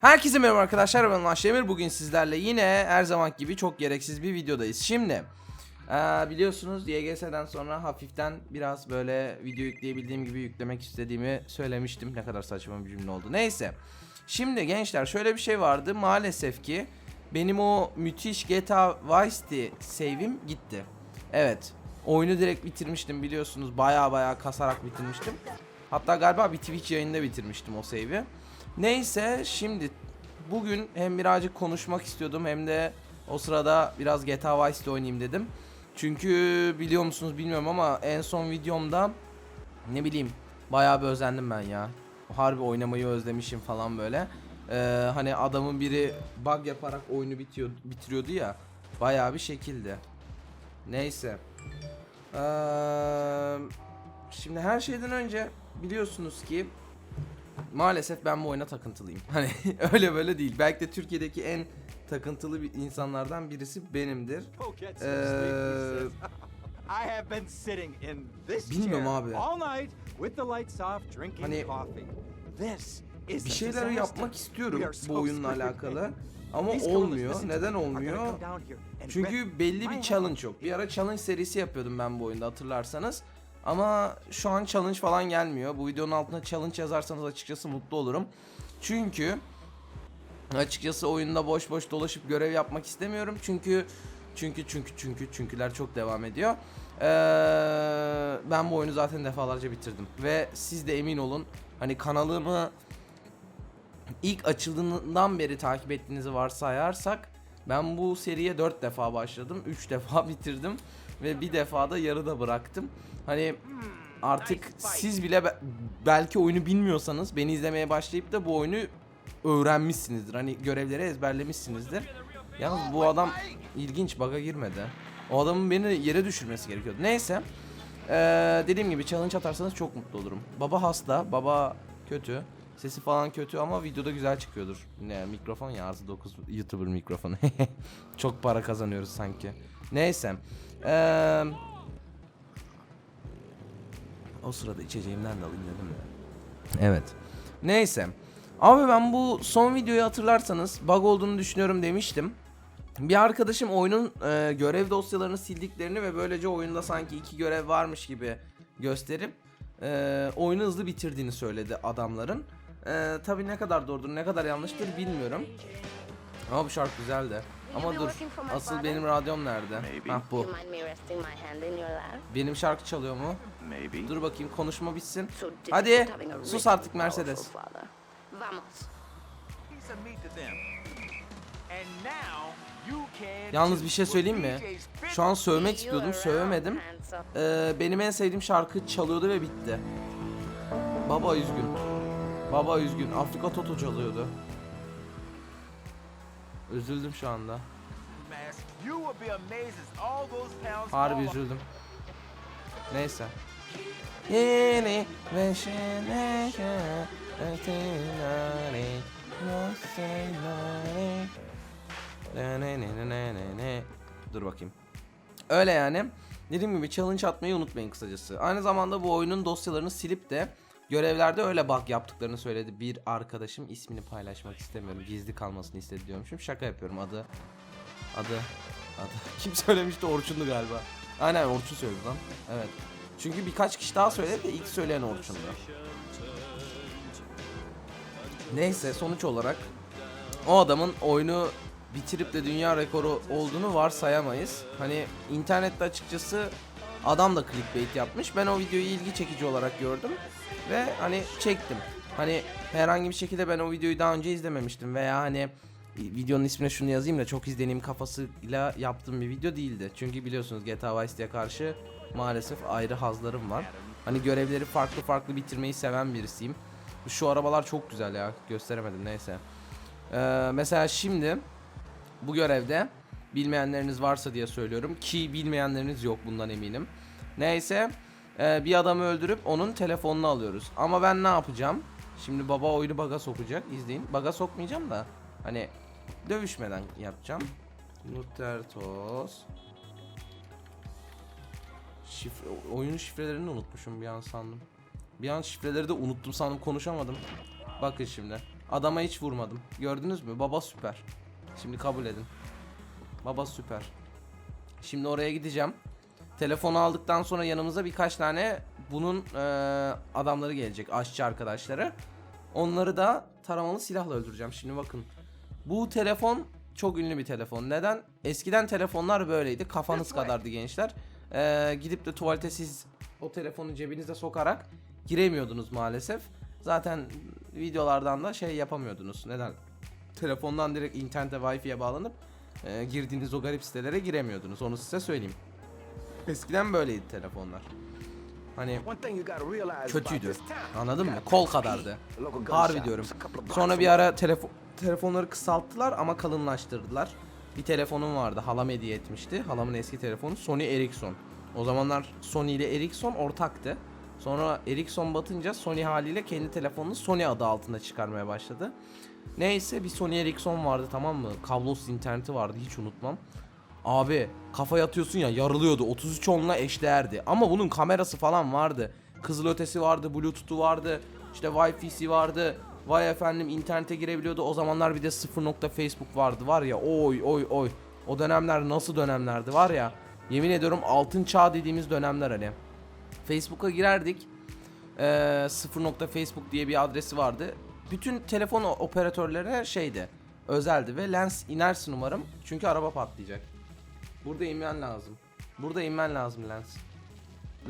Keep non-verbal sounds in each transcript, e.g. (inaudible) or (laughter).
Herkese merhaba arkadaşlar ben Ulaş Demir. Bugün sizlerle yine her zaman gibi çok gereksiz bir videodayız. Şimdi eee, biliyorsunuz YGS'den sonra hafiften biraz böyle video yükleyebildiğim gibi yüklemek istediğimi söylemiştim. Ne kadar saçma bir cümle oldu. Neyse. Şimdi gençler şöyle bir şey vardı. Maalesef ki benim o müthiş GTA Vice City save'im gitti. Evet. Oyunu direkt bitirmiştim biliyorsunuz. Baya baya kasarak bitirmiştim. Hatta galiba bir Twitch yayında bitirmiştim o save'i. Neyse şimdi bugün hem birazcık konuşmak istiyordum hem de o sırada biraz GTA Vice City oynayayım dedim. Çünkü biliyor musunuz bilmiyorum ama en son videomda ne bileyim bayağı bir özendim ben ya. Harbi oynamayı özlemişim falan böyle. Ee, hani adamın biri bug yaparak oyunu bitiyor, bitiriyordu ya. Bayağı bir şekilde. Neyse. Ee, şimdi her şeyden önce biliyorsunuz ki maalesef ben bu oyuna takıntılıyım. (laughs) Hani öyle böyle değil. Belki de Türkiye'deki en takıntılı bir insanlardan birisi benimdir. I have been sitting in this Bilmiyorum abi. all night with the lights off, drinking Hani coffee. This is Bir şeyler yapmak istiyorum bu oyunla alakalı. Ama olmuyor. Neden olmuyor? Çünkü belli bir challenge yok. Bir ara challenge serisi yapıyordum ben bu oyunda hatırlarsanız. Ama şu an challenge falan gelmiyor. Bu videonun altına challenge yazarsanız açıkçası mutlu olurum. Çünkü açıkçası oyunda boş boş dolaşıp görev yapmak istemiyorum. Çünkü çünkü çünkü çünkü çünküler çok devam ediyor. Ee, ben bu oyunu zaten defalarca bitirdim ve siz de emin olun hani kanalımı ilk açıldığından beri takip ettiğinizi varsayarsak ben bu seriye 4 defa başladım. 3 defa (laughs) bitirdim ve bir defa da yarıda bıraktım. Hani artık siz bile be- belki oyunu bilmiyorsanız beni izlemeye başlayıp da bu oyunu öğrenmişsinizdir. Hani görevleri ezberlemişsinizdir. Yalnız bu adam ilginç baga girmedi. O adamın beni yere düşürmesi gerekiyordu. Neyse. Ee, dediğim gibi challenge atarsanız çok mutlu olurum. Baba hasta, baba kötü. Sesi falan kötü ama videoda güzel çıkıyordur. Ne mikrofon ya artı 9 YouTuber mikrofonu. (laughs) çok para kazanıyoruz sanki. Neyse. Ee, o sırada içeceğimden de alayım dedim ya. Evet. Neyse. Abi ben bu son videoyu hatırlarsanız bug olduğunu düşünüyorum demiştim. Bir arkadaşım oyunun e, görev dosyalarını sildiklerini ve böylece oyunda sanki iki görev varmış gibi gösterip e, oyunu hızlı bitirdiğini söyledi adamların. E, Tabi ne kadar doğrudur ne kadar yanlıştır bilmiyorum. Ama bu şarkı güzeldi. Ama dur asıl benim radyom nerede? Maybe. Hah bu. Benim şarkı çalıyor mu? Maybe. Dur bakayım konuşma bitsin. Hadi sus artık Mercedes. Yalnız bir şey söyleyeyim mi? Şu an sövmek istiyordum, sövemedim. Ee, benim en sevdiğim şarkı çalıyordu ve bitti. Baba üzgün. Baba üzgün. Afrika Toto çalıyordu. Üzüldüm şu anda. Harbi üzüldüm. Neyse. Yeni ve şene şetinari yosenari ne ne ne ne ne ne ne Dur bakayım. Öyle yani. Dediğim gibi challenge atmayı unutmayın kısacası. Aynı zamanda bu oyunun dosyalarını silip de görevlerde öyle bug yaptıklarını söyledi bir arkadaşım. ismini paylaşmak istemiyorum. Gizli kalmasını istedi diyormuşum. Şaka yapıyorum adı. Adı. Adı. (laughs) Kim söylemişti? Orçun'du galiba. Aynen Orçun söyledi lan. Evet. Çünkü birkaç kişi daha söyledi de ilk söyleyen Orçun'du. Neyse sonuç olarak o adamın oyunu bitirip de dünya rekoru olduğunu varsayamayız. Hani internette açıkçası adam da clickbait yapmış. Ben o videoyu ilgi çekici olarak gördüm ve hani çektim. Hani herhangi bir şekilde ben o videoyu daha önce izlememiştim veya hani videonun ismine şunu yazayım da çok izleneyim kafasıyla yaptığım bir video değildi. Çünkü biliyorsunuz GTA Vice City'ye karşı maalesef ayrı hazlarım var. Hani görevleri farklı farklı bitirmeyi seven birisiyim. Şu arabalar çok güzel ya. Gösteremedim neyse. Ee, mesela şimdi bu görevde bilmeyenleriniz varsa diye söylüyorum ki bilmeyenleriniz yok bundan eminim. Neyse e, bir adamı öldürüp onun telefonunu alıyoruz. Ama ben ne yapacağım? Şimdi baba oyunu baga sokacak. İzleyin. Baga sokmayacağım da hani dövüşmeden yapacağım. Lutertos. Şifre, oyunun şifrelerini unutmuşum bir an sandım. Bir an şifreleri de unuttum sandım konuşamadım. Bakın şimdi. Adama hiç vurmadım. Gördünüz mü? Baba süper. Şimdi kabul edin. Baba süper. Şimdi oraya gideceğim. Telefonu aldıktan sonra yanımıza birkaç tane bunun eee, adamları gelecek. Aşçı arkadaşları. Onları da taramalı silahla öldüreceğim. Şimdi bakın. Bu telefon çok ünlü bir telefon. Neden? Eskiden telefonlar böyleydi. Kafanız kadardı gençler. Eee, gidip de tuvalete siz o telefonu cebinize sokarak giremiyordunuz maalesef. Zaten videolardan da şey yapamıyordunuz. Neden? Telefondan direkt internete Wi-Fi'ye bağlanıp e, girdiğiniz o garip sitelere giremiyordunuz. Onu size söyleyeyim. Eskiden böyleydi telefonlar. Hani kötüydü. Anladın mı? Kol kadardı. Harbi diyorum. Sonra bir ara telefon telefonları kısalttılar ama kalınlaştırdılar. Bir telefonum vardı. Halam hediye etmişti. Halamın eski telefonu Sony Ericsson. O zamanlar Sony ile Ericsson ortaktı. Sonra Ericsson batınca Sony haliyle kendi telefonunu Sony adı altında çıkarmaya başladı. Neyse bir Sony Ericsson vardı tamam mı? Kablosuz interneti vardı hiç unutmam. Abi kafaya atıyorsun ya yarılıyordu. 33 onla eşdeğerdi. Ama bunun kamerası falan vardı. Kızılötesi vardı, Bluetooth'u vardı. işte Wi-Fi'si vardı. Vay efendim internete girebiliyordu. O zamanlar bir de 0 nokta Facebook vardı var ya. Oy oy oy. O dönemler nasıl dönemlerdi var ya. Yemin ediyorum altın çağ dediğimiz dönemler hani. Facebook'a girerdik. Ee, 0 nokta Facebook diye bir adresi vardı. Bütün telefon operatörlerine şeydi. Özeldi ve lens inersin umarım. Çünkü araba patlayacak. Burada inmen lazım. Burada inmen lazım Lens.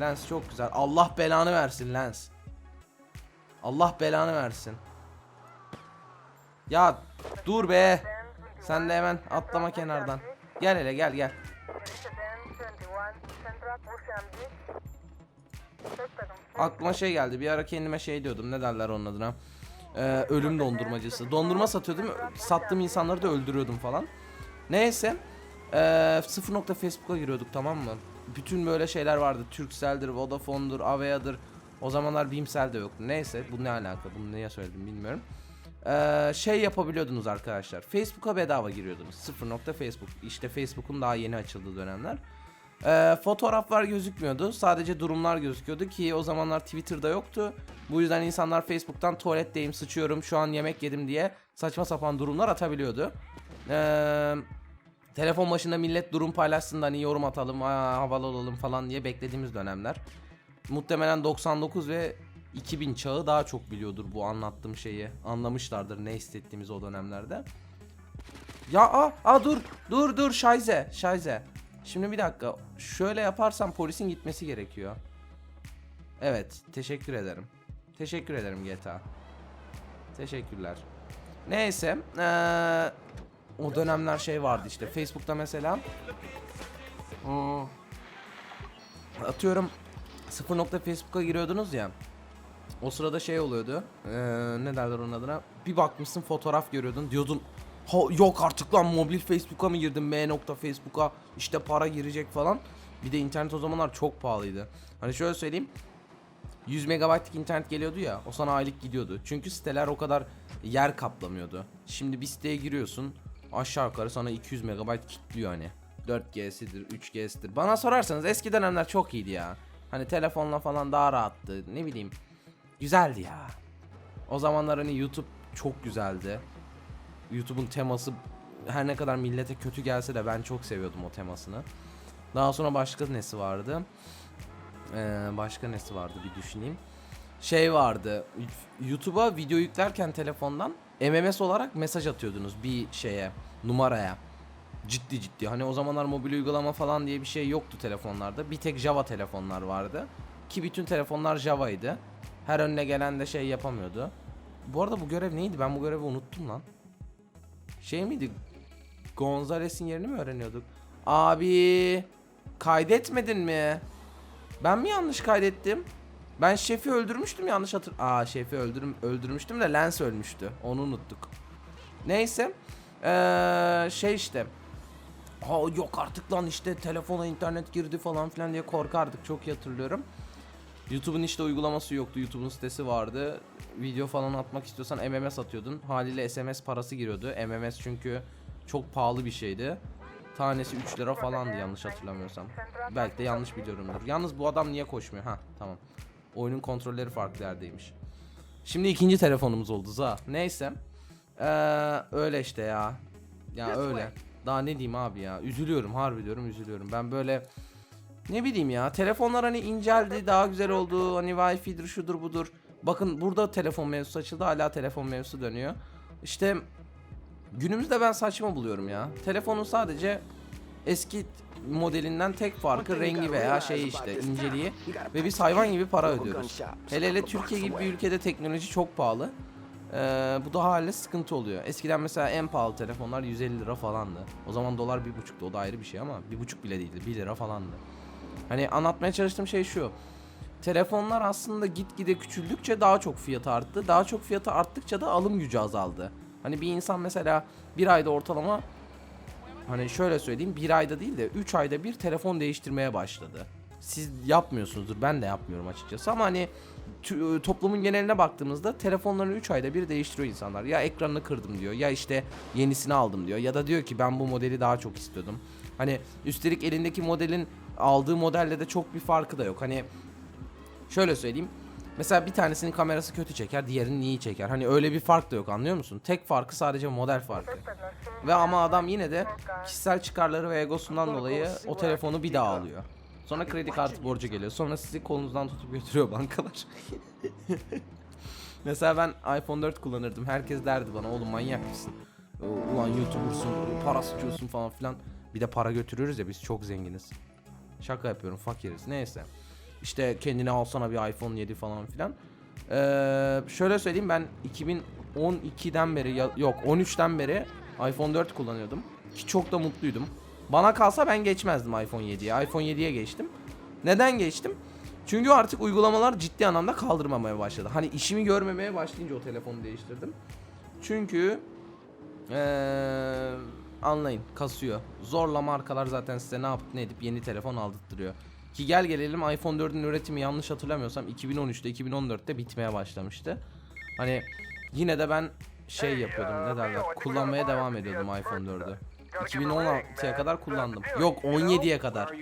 Lens çok güzel. Allah belanı versin Lens. Allah belanı versin. Ya dur be. Sen de hemen atlama kenardan. Gel hele gel gel. Aklıma şey geldi. Bir ara kendime şey diyordum. Ne derler onun adına? Ee, ölüm dondurmacısı. Dondurma satıyordum. Sattığım insanları da öldürüyordum falan. Neyse. Ee, sıfır nokta Facebook'a giriyorduk tamam mı? Bütün böyle şeyler vardı. Turkcell'dir, Vodafone'dur, Avea'dır. O zamanlar Bimsel de yoktu. Neyse bu ne alaka? Bunu niye söyledim bilmiyorum. Ee, şey yapabiliyordunuz arkadaşlar. Facebook'a bedava giriyordunuz. Sıfır nokta Facebook. İşte Facebook'un daha yeni açıldığı dönemler. Ee, fotoğraflar gözükmüyordu. Sadece durumlar gözüküyordu ki o zamanlar Twitter'da yoktu. Bu yüzden insanlar Facebook'tan tuvaletteyim, sıçıyorum, şu an yemek yedim diye saçma sapan durumlar atabiliyordu. Ee, telefon başında millet durum paylaşsın da hani yorum atalım, aa, havalı olalım falan diye beklediğimiz dönemler. Muhtemelen 99 ve 2000 çağı daha çok biliyordur bu anlattığım şeyi. Anlamışlardır ne hissettiğimiz o dönemlerde. Ya aa, aa dur dur dur şayze şayze. Şimdi bir dakika şöyle yaparsam polisin gitmesi gerekiyor. Evet teşekkür ederim. Teşekkür ederim GTA. Teşekkürler. Neyse eee, o dönemler şey vardı işte Facebook'ta mesela. Hmm, atıyorum 0 nokta Facebook'a giriyordunuz ya. O sırada şey oluyordu. eee, ne derler onun adına? Bir bakmışsın fotoğraf görüyordun. Diyordun ha, yok artık lan mobil Facebook'a mı girdim? M nokta Facebook'a işte para girecek falan. Bir de internet o zamanlar çok pahalıydı. Hani şöyle söyleyeyim. 100 megabaytlık internet geliyordu ya o sana aylık gidiyordu. Çünkü siteler o kadar yer kaplamıyordu. Şimdi bir siteye giriyorsun aşağı yukarı sana 200 megabayt kilitliyor hani. 4G'sidir 3G'sidir. Bana sorarsanız eski dönemler çok iyiydi ya. Hani telefonla falan daha rahattı ne bileyim. Güzeldi ya. O zamanlar hani YouTube çok güzeldi. YouTube'un teması her ne kadar millete kötü gelse de ben çok seviyordum o temasını. Daha sonra başka nesi vardı? Ee, başka nesi vardı bir düşüneyim. Şey vardı. YouTube'a video yüklerken telefondan MMS olarak mesaj atıyordunuz bir şeye, numaraya. Ciddi ciddi. Hani o zamanlar mobil uygulama falan diye bir şey yoktu telefonlarda. Bir tek Java telefonlar vardı. Ki bütün telefonlar Java'ydı. Her önüne gelen de şey yapamıyordu. Bu arada bu görev neydi? Ben bu görevi unuttum lan. Şey miydi? Gonzales'in yerini mi öğreniyorduk? Abi kaydetmedin mi? Ben mi yanlış kaydettim? Ben şefi öldürmüştüm yanlış hatır. Aa şefi öldürüm öldürmüştüm de Lens ölmüştü. Onu unuttuk. Neyse. Ee, şey işte. Ha yok artık lan işte telefona internet girdi falan filan diye korkardık. Çok iyi hatırlıyorum. YouTube'un işte uygulaması yoktu. YouTube'un sitesi vardı. Video falan atmak istiyorsan MMS atıyordun. Haliyle SMS parası giriyordu. MMS çünkü çok pahalı bir şeydi. Tanesi 3 lira falandı yanlış hatırlamıyorsam. Belki de yanlış biliyorumdur. Yalnız bu adam niye koşmuyor? Ha tamam. Oyunun kontrolleri farklı yerdeymiş. Şimdi ikinci telefonumuz oldu za. Neyse. Ee, öyle işte ya. Ya öyle. Daha ne diyeyim abi ya. Üzülüyorum harbi diyorum üzülüyorum. Ben böyle ne bileyim ya telefonlar hani inceldi daha güzel oldu hani wifi'dir şudur budur. Bakın burada telefon mevzusu açıldı hala telefon mevzusu dönüyor. İşte günümüzde ben saçma buluyorum ya. Telefonun sadece eski modelinden tek farkı rengi veya şey işte inceliği ve biz hayvan gibi para ödüyoruz. Hele hele Türkiye gibi bir ülkede teknoloji çok pahalı. Ee, bu da haliyle sıkıntı oluyor. Eskiden mesela en pahalı telefonlar 150 lira falandı. O zaman dolar bir buçuktu o da ayrı bir şey ama bir buçuk bile değildi 1 lira falandı. Hani anlatmaya çalıştığım şey şu. Telefonlar aslında gitgide küçüldükçe daha çok fiyatı arttı. Daha çok fiyatı arttıkça da alım gücü azaldı. Hani bir insan mesela bir ayda ortalama hani şöyle söyleyeyim bir ayda değil de 3 ayda bir telefon değiştirmeye başladı. Siz yapmıyorsunuzdur ben de yapmıyorum açıkçası ama hani tü- toplumun geneline baktığımızda telefonlarını 3 ayda bir değiştiriyor insanlar. Ya ekranını kırdım diyor ya işte yenisini aldım diyor ya da diyor ki ben bu modeli daha çok istiyordum. Hani üstelik elindeki modelin aldığı modelle de çok bir farkı da yok. Hani şöyle söyleyeyim. Mesela bir tanesinin kamerası kötü çeker, diğerinin iyi çeker. Hani öyle bir fark da yok anlıyor musun? Tek farkı sadece model farkı. Ve ama adam yine de kişisel çıkarları ve egosundan dolayı o telefonu bir daha alıyor. Sonra kredi kartı borcu geliyor. Sonra sizi kolunuzdan tutup götürüyor bankalar. (laughs) Mesela ben iPhone 4 kullanırdım. Herkes derdi bana oğlum manyak mısın? Ulan YouTuber'sın, para sıçıyorsun falan filan. Bir de para götürüyoruz ya biz çok zenginiz. Şaka yapıyorum fakiriz neyse. İşte kendine alsana bir iPhone 7 falan filan. Ee, şöyle söyleyeyim ben 2012'den beri yok 13'ten beri iPhone 4 kullanıyordum. Ki çok da mutluydum. Bana kalsa ben geçmezdim iPhone 7'ye. iPhone 7'ye geçtim. Neden geçtim? Çünkü artık uygulamalar ciddi anlamda kaldırmamaya başladı. Hani işimi görmemeye başlayınca o telefonu değiştirdim. Çünkü ee, anlayın kasıyor. Zorla markalar zaten size ne yapıp ne edip yeni telefon aldırtıyor. Ki gel gelelim iPhone 4'ün üretimi yanlış hatırlamıyorsam 2013'te 2014'te bitmeye başlamıştı. Hani yine de ben şey yapıyordum ne derler kullanmaya devam ediyordum iPhone 4'ü. 2016'ya kadar kullandım. Yok 17'ye kadar.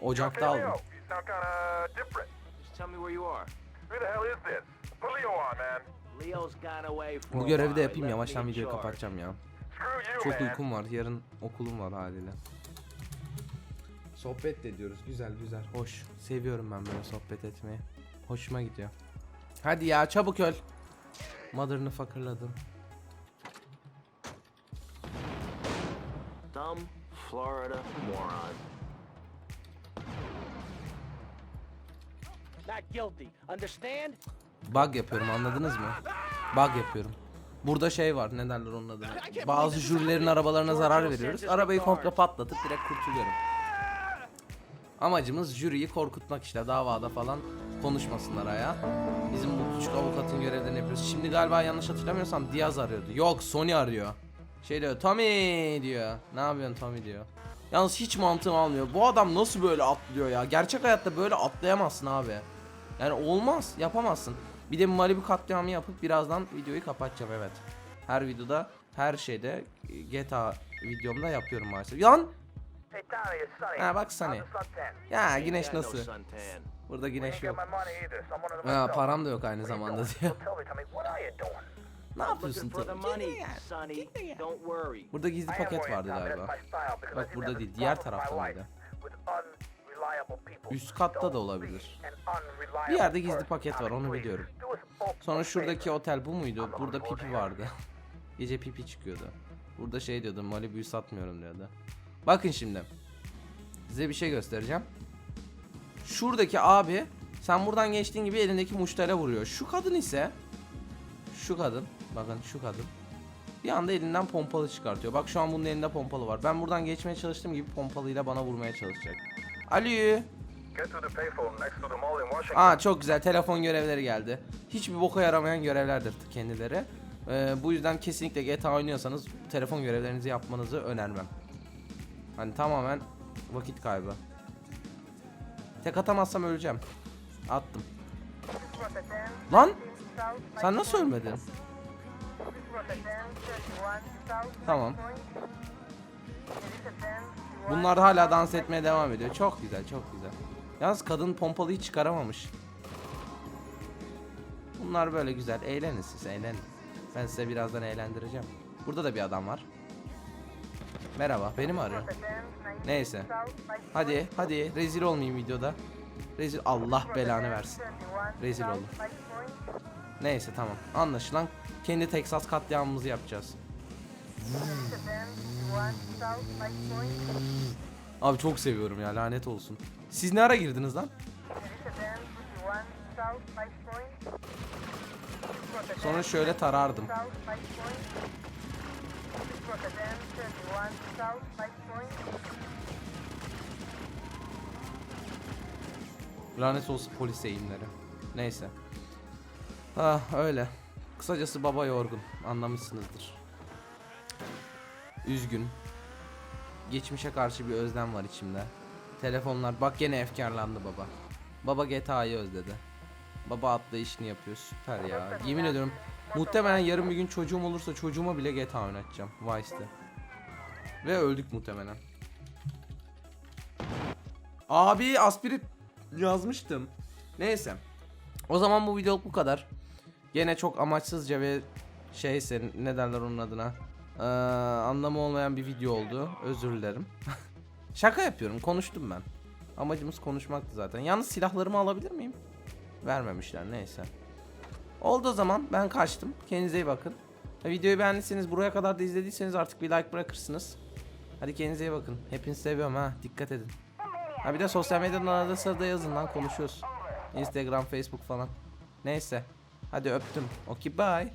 Ocak'ta aldım. Bu görevi de yapayım yavaştan videoyu kapatacağım ya. Çok uykum var. Yarın okulum var haliyle. Sohbet de ediyoruz. Güzel güzel. Hoş. Seviyorum ben böyle sohbet etmeyi. Hoşuma gidiyor. Hadi ya çabuk öl. Mother'ını fakirladım. Dumb Florida moron. Not guilty. Understand? Bug yapıyorum anladınız mı? Bug yapıyorum. Burada şey var ne derler onun adına. Bazı jürilerin arabalarına zarar veriyoruz. Arabayı komple patlatıp direkt kurtuluyorum. Amacımız jüriyi korkutmak işte davada falan konuşmasınlar aya. Bizim bu küçük avukatın görevlerini yapıyoruz. Şimdi galiba yanlış hatırlamıyorsam Diaz arıyordu. Yok Sony arıyor. Şey diyor Tommy diyor. Ne yapıyorsun Tommy diyor. Yalnız hiç mantığım almıyor. Bu adam nasıl böyle atlıyor ya? Gerçek hayatta böyle atlayamazsın abi. Yani olmaz, yapamazsın. Bir de Malibu katliamı yapıp birazdan videoyu kapatacağım evet. Her videoda, her şeyde e, GTA videomda yapıyorum maalesef. Yan! Ha bak suntan. Ya güneş nasıl? Burada güneş yok. Ha, param da yok aynı zamanda diyor. Ne yapıyorsun worry. Burada gizli paket vardı galiba. Bak burada değil, diğer tarafta mıydı? Üst katta da olabilir. Bir yerde gizli paket var onu biliyorum. Sonra şuradaki otel bu muydu? Burada pipi vardı. (laughs) Gece pipi çıkıyordu. Burada şey diyordu Malibu'yu satmıyorum diyordu. Bakın şimdi. Size bir şey göstereceğim. Şuradaki abi sen buradan geçtiğin gibi elindeki muştele vuruyor. Şu kadın ise şu kadın bakın şu kadın bir anda elinden pompalı çıkartıyor. Bak şu an bunun elinde pompalı var. Ben buradan geçmeye çalıştığım gibi pompalıyla bana vurmaya çalışacak. Washington. Aa çok güzel telefon görevleri geldi. Hiçbir boka yaramayan görevlerdir kendileri. Ee, bu yüzden kesinlikle GTA oynuyorsanız telefon görevlerinizi yapmanızı önermem. Hani tamamen vakit kaybı. Tek atamazsam öleceğim. Attım. Lan sen nasıl ölmedin? Tamam. Bunlar hala dans etmeye devam ediyor. Çok güzel, çok güzel. Yalnız kadın pompalıyı çıkaramamış. Bunlar böyle güzel. Eğlenin siz, eğlenin. Ben size birazdan eğlendireceğim. Burada da bir adam var. Merhaba, beni mi arıyor? Neyse. Hadi, hadi rezil olmayayım videoda. Rezil Allah belanı versin. Rezil oldum. Neyse tamam. Anlaşılan kendi Texas katliamımızı yapacağız. Abi çok seviyorum ya lanet olsun. Siz ne ara girdiniz lan? Sonra şöyle tarardım. Lanet olsun polis eğimleri. Neyse. Ah öyle. Kısacası baba yorgun. Anlamışsınızdır. Üzgün. Geçmişe karşı bir özlem var içimde. Telefonlar bak gene efkarlandı baba. Baba GTA'yı özledi. Baba atlı işini yapıyor süper ya. Yemin ediyorum muhtemelen yarın bir gün çocuğum olursa çocuğuma bile GTA oynatacağım Vice'de. Ve öldük muhtemelen. Abi aspirit yazmıştım. Neyse. O zaman bu videoluk bu kadar. Gene çok amaçsızca ve şeyse ne derler onun adına. Ee, anlamı olmayan bir video oldu. Özür dilerim. (laughs) Şaka yapıyorum. Konuştum ben. Amacımız konuşmaktı zaten. Yalnız silahlarımı alabilir miyim? Vermemişler neyse. Oldu o zaman ben kaçtım. Kendinize iyi bakın. Videoyu beğendiyseniz buraya kadar da izlediyseniz artık bir like bırakırsınız. Hadi kendinize iyi bakın. Hepinizi seviyorum ha. Dikkat edin. Ha bir de sosyal medyadan arada sırada yazın lan konuşuyoruz. Instagram, Facebook falan. Neyse. Hadi öptüm. Okey bye.